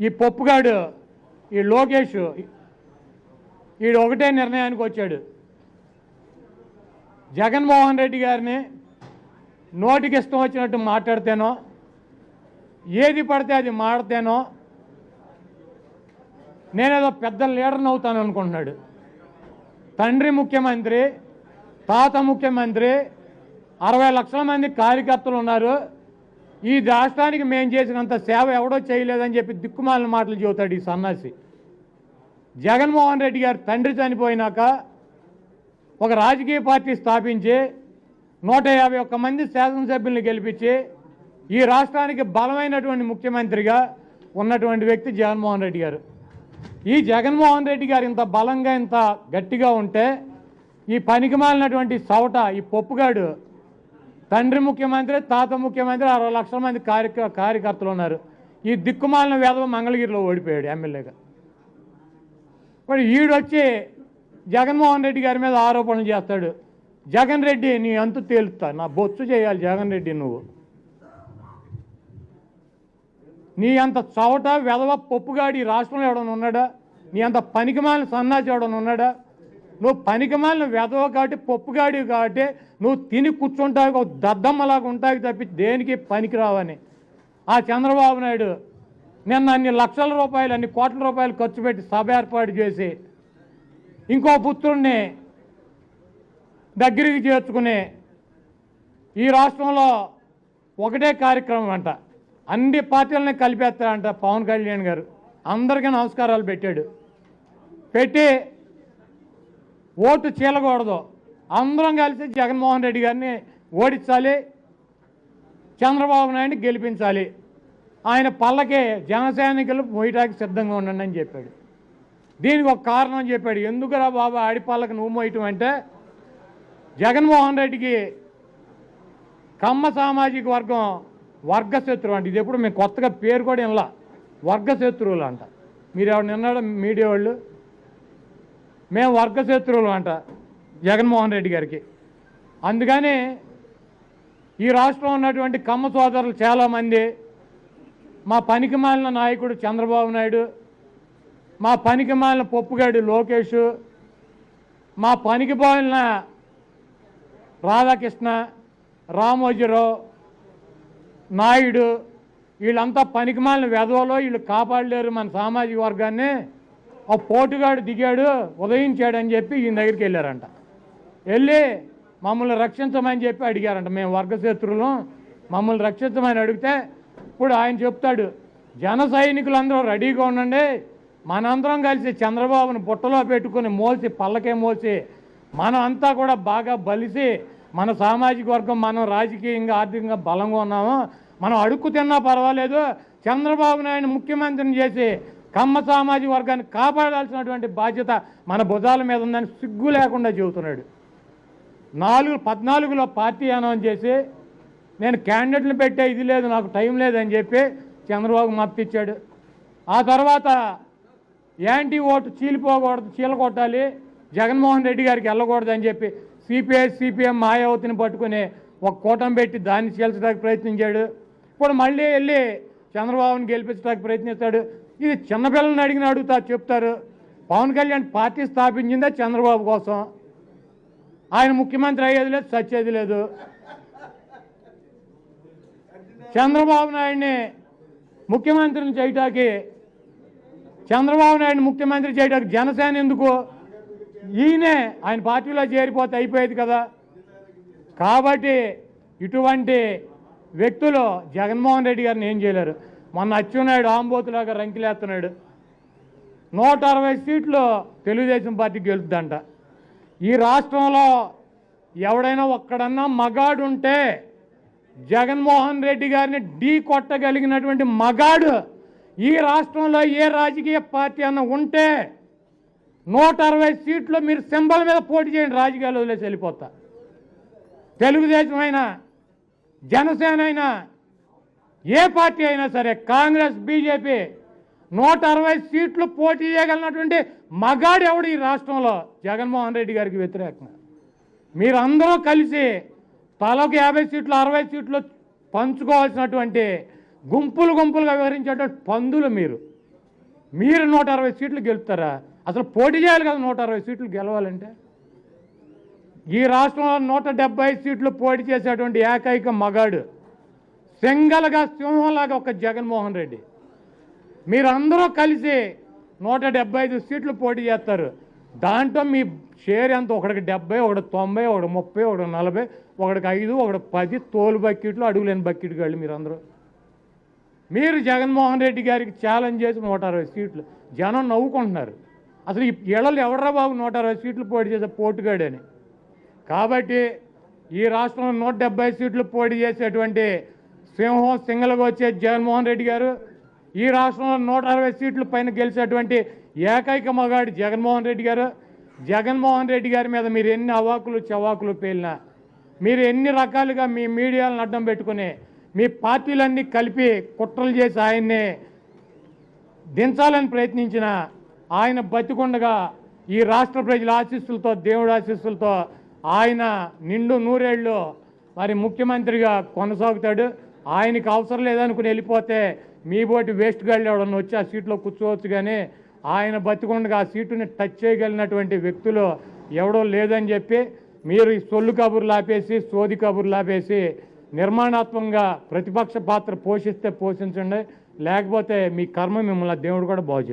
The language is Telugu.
ఈ పప్పుగాడు ఈ లోకేష్ ఈడు ఒకటే నిర్ణయానికి వచ్చాడు. జగన్మోహన్ రెడ్డి గారిని నోటికి ఇష్టం వచ్చినట్టు మాట్లాడితేనో ఏది పడితే అది మాడితేనో నేనేదో పెద్ద లీడర్ని అవుతాను అనుకుంటున్నాడు. తండ్రి ముఖ్యమంత్రి తాత ముఖ్యమంత్రి అరవై లక్షల మంది కార్యకర్తలు ఉన్నారు. ఈ రాష్ట్రానికి మేము చేసినంత సేవ ఎవడో చేయలేదని చెప్పి దిక్కుమాలిన మాటలు చెబుతాడు ఈ సన్నాసి. జగన్మోహన్ రెడ్డి గారు తండ్రి చనిపోయినాక ఒక రాజకీయ పార్టీ స్థాపించి నూట యాభై ఒక్క మంది శాసనసభ్యుల్ని గెలిపించి ఈ రాష్ట్రానికి బలమైనటువంటి ముఖ్యమంత్రిగా ఉన్నటువంటి వ్యక్తి జగన్మోహన్ రెడ్డి గారు. ఈ జగన్మోహన్ రెడ్డి గారు ఇంత బలంగా ఇంత గట్టిగా ఉంటే ఈ పనికిమాలినటువంటి సవట ఈ పప్పుగాడు తండ్రి ముఖ్యమంత్రి తాత ముఖ్యమంత్రి అరవై లక్షల మంది కార్యక కార్యకర్తలు ఉన్నారు. ఈ దిక్కుమాలిన వేదవ మంగళగిరిలో ఓడిపోయాడు ఎమ్మెల్యేగా. మరి ఈడొచ్చి జగన్మోహన్ రెడ్డి గారి మీద ఆరోపణలు చేస్తాడు. జగన్ రెడ్డి నీ అంతు తేలుతా. నా బొచ్చు చేయాలి జగన్ రెడ్డి నువ్వు. నీ అంత చవట వెధవ పప్పుగాడి రాష్ట్రంలో ఎవడన్నా ఉన్నాడా? నీ అంత పనికిమాలిన సన్నాసి ఎవడన్నా ఉన్నాడా? నువ్వు పనికిమాలిన వెదవ కాబట్టి పప్పుగాడివి కాబట్టి నువ్వు తిని కూర్చుంటావు దద్దమ్మలాగా ఉంటావు తప్పి దేనికి పనికిరావని ఆ చంద్రబాబు నాయుడు నిన్న అన్ని లక్షల రూపాయలు అన్ని కోట్ల రూపాయలు ఖర్చు పెట్టి సభ ఏర్పాటు చేసి ఇంకో పుత్రుణ్ణి దగ్గరికి చేర్చుకుని ఈ రాష్ట్రంలో ఒకటే కార్యక్రమం అంట. అన్ని పార్టీలని కలిపేస్తాడంట పవన్ కళ్యాణ్ గారు. అందరికీ నమస్కారాలు పెట్టాడు. పెట్టి ఓటు చీలకూడదు. అందరం కలిసి జగన్మోహన్ రెడ్డి గారిని ఓడించాలి. చంద్రబాబు నాయుడిని గెలిపించాలి. ఆయన పల్లకే జనసైనికులు మోయటానికి సిద్ధంగా ఉండండి అని చెప్పాడు. దీనికి ఒక కారణం చెప్పాడు. ఎందుకురా బాబు ఆడి పళ్ళకి నువ్వు మోయటం అంటే జగన్మోహన్ రెడ్డికి కమ్మ సామాజిక వర్గం వర్గశత్రువు అంట. ఇది ఎప్పుడు మేము కొత్తగా పేరు కూడా వినలా. వర్గశత్రువులు అంట. మీరు ఎవరు నిన్నాడు మీడియా వాళ్ళు? మేము వర్గశత్రువులు అంట జగన్మోహన్ రెడ్డి గారికి. అందుకని ఈ రాష్ట్రంలో ఉన్నటువంటి కమ్మ సోదరులు చాలామంది మా పనికి మాలిన నాయకుడు చంద్రబాబు నాయుడు మా పనికి మాలిన పొప్పుగాడు లోకేష్ మా పనికి పోయిన రాధాకృష్ణ రామోజీరావు నాయుడు వీళ్ళంతా పనికిమాలిన వెధవలో వీళ్ళు కాపాడలేరు మన సామాజిక వర్గాన్ని. ఆ పోటుగాడు దిగాడు ఉదయించాడని చెప్పి ఈయన దగ్గరికి వెళ్ళారంట. వెళ్ళి మమ్మల్ని రక్షించమని చెప్పి అడిగారంట. మేము వర్గశత్రువులు మమ్మల్ని రక్షించమని అడిగితే ఇప్పుడు ఆయన చెప్తాడు జన సైనికులందరూ రెడీగా ఉండండి. మనందరం కలిసి చంద్రబాబును బుట్టలో పెట్టుకుని మోసి పల్లకే మోసి మనం అంతా కూడా బాగా బలిసి మన సామాజిక వర్గం మనం రాజకీయంగా ఆర్థికంగా బలంగా ఉన్నాము. మనం అడుక్కు తిన్నా పర్వాలేదు. చంద్రబాబు నాయుడు ముఖ్యమంత్రిని చేసి కమ్మ సామాజిక వర్గాన్ని కాపాడాల్సినటువంటి బాధ్యత మన భుజాల మీద ఉందని సిగ్గు లేకుండా చెబుతున్నాడు. నాలుగు పద్నాలుగులో పార్టీ అనౌన్స్ చేసి నేను క్యాండిడేట్లు పెట్టే ఇది లేదు నాకు టైం లేదని చెప్పి చంద్రబాబు మప్పిచ్చాడు ఆ తర్వాత యాంటీ ఓటు చీలిపోకూడదు చీలకొట్టాలి జగన్మోహన్ రెడ్డి గారికి వెళ్ళకూడదని చెప్పి సిపిఐ సిపిఎం మాయావతిని పట్టుకుని ఒక కూటమి పెట్టి దాన్ని చీల్చడానికి ప్రయత్నించాడు. ఇప్పుడు మళ్ళీ వెళ్ళి చంద్రబాబుని గెలిపించడానికి ప్రయత్నిస్తాడు. ఇది చిన్నపిల్లల్ని అడిగిన అడుగుతా చెప్తారు పవన్ కళ్యాణ్ పార్టీ స్థాపించిందే చంద్రబాబు కోసం. ఆయన ముఖ్యమంత్రి అయ్యేది లేదు సచ్చేది లేదు. చంద్రబాబు నాయుడిని ముఖ్యమంత్రిని చేయటానికి చంద్రబాబు నాయుడిని ముఖ్యమంత్రి చేయడానికి జనసేన ఎందుకు? ఈయనే ఆయన పార్టీలో చేరిపోతే అయిపోయేది కదా. కాబట్టి ఇటువంటి వ్యక్తులు జగన్మోహన్ రెడ్డి గారిని ఏం చేయలేరు. మొన్న అచ్చెన్నాయుడు ఆంబోతులాగా రంకిలేస్తున్నాడు. నూట అరవై సీట్లు తెలుగుదేశం పార్టీ గెలుద్దంట. ఈ రాష్ట్రంలో ఎవడైనా ఒక్కడన్నా మగాడు ఉంటే జగన్మోహన్ రెడ్డి గారిని ఢీ కొట్టగలిగినటువంటి మగాడు ఈ రాష్ట్రంలో ఏ రాజకీయ పార్టీ అన్న ఉంటే నూట అరవై సీట్లు మీరు సింబల్ మీద పోటీ చేయండి రాజకీయాలు వదిలేసి వెళ్ళిపోతా. తెలుగుదేశం అయినా జనసేన అయినా ఏ పార్టీ అయినా సరే కాంగ్రెస్ బీజేపీ నూట అరవై సీట్లు పోటీ చేయగలిగినటువంటి మగాడు ఎవడు ఈ రాష్ట్రంలో? జగన్మోహన్ రెడ్డి గారికి వ్యతిరేకంగా. మీరందరూ కలిసి తలకు యాభై సీట్లు అరవై సీట్లు పంచుకోవాల్సినటువంటి గుంపులు గుంపులుగా వివరించేటువంటి పందులు మీరు. మీరు నూట అరవై సీట్లు గెలుపుతారా? అసలు పోటీ చేయాలి కదా నూట అరవై సీట్లు గెలవాలంటే? ఈ రాష్ట్రంలో నూట సీట్లు పోటీ చేసేటువంటి ఏకైక మగాడు సింగల్గా సింహంలాగా ఒక జగన్మోహన్ రెడ్డి. మీరందరూ కలిసి నూట డెబ్బై ఐదు సీట్లు పోటీ చేస్తారు. దాంట్లో మీ షేర్ ఎంత? ఒకడికి డెబ్బై ఒకటి తొంభై ఒకటి ముప్పై ఒకటి నలభై ఒకడికి ఐదు ఒకటి పది తోలు బకెట్లు అడుగులేని బకెట్ వెళ్ళి మీరందరూ. మీరు జగన్మోహన్ రెడ్డి గారికి ఛాలెంజ్ చేసి నూట అరవై సీట్లు. జనం నవ్వుకుంటున్నారు. అసలు ఇళ్ళలు ఎవడరా బాబు నూట అరవై సీట్లు పోటీ చేసే పోటుగాడని. కాబట్టి ఈ రాష్ట్రంలో నూట డెబ్బై సీట్లు పోటీ చేసేటువంటి సింహం సింగల్గా వచ్చే జగన్మోహన్ రెడ్డి గారు ఈ రాష్ట్రంలో నూట అరవై సీట్ల పైన గెలిచేటువంటి ఏకైక మగాడు జగన్మోహన్ రెడ్డి గారు. జగన్మోహన్ రెడ్డి గారి మీద మీరు ఎన్ని అవాకులు చవాకులు పేలినా మీరు ఎన్ని రకాలుగా మీ మీడియాలను అడ్డం పెట్టుకుని మీ పార్టీలన్నీ కలిపి కుట్రలు చేసి ఆయన్ని దించాలని ప్రయత్నించిన ఆయన బతికుండగా ఈ రాష్ట్ర ప్రజల ఆశీస్సులతో దేవుడి ఆశీస్సులతో ఆయన నిండు నూరేళ్ళు మరి ముఖ్యమంత్రిగా కొనసాగుతాడు. ఆయనకి అవసరం లేదనుకుని వెళ్ళిపోతే మీ బోటి వేస్ట్ గాళ్ళు ఎవడన్నా వచ్చి ఆ సీట్లో కూర్చోవచ్చు కానీ ఆయన బతికుండగా ఆ సీటుని టచ్ చేయగలిగినటువంటి వ్యక్తులు ఎవడో లేదని చెప్పి మీరు ఈ సొల్లు కబుర్లు ఆపేసి సోది కబుర్లు ఆపేసి నిర్మాణాత్మకంగా ప్రతిపక్ష పాత్ర పోషిస్తే పోషించండి. లేకపోతే మీ కర్మ మిమ్మల్ని దేవుడు కూడా బాగు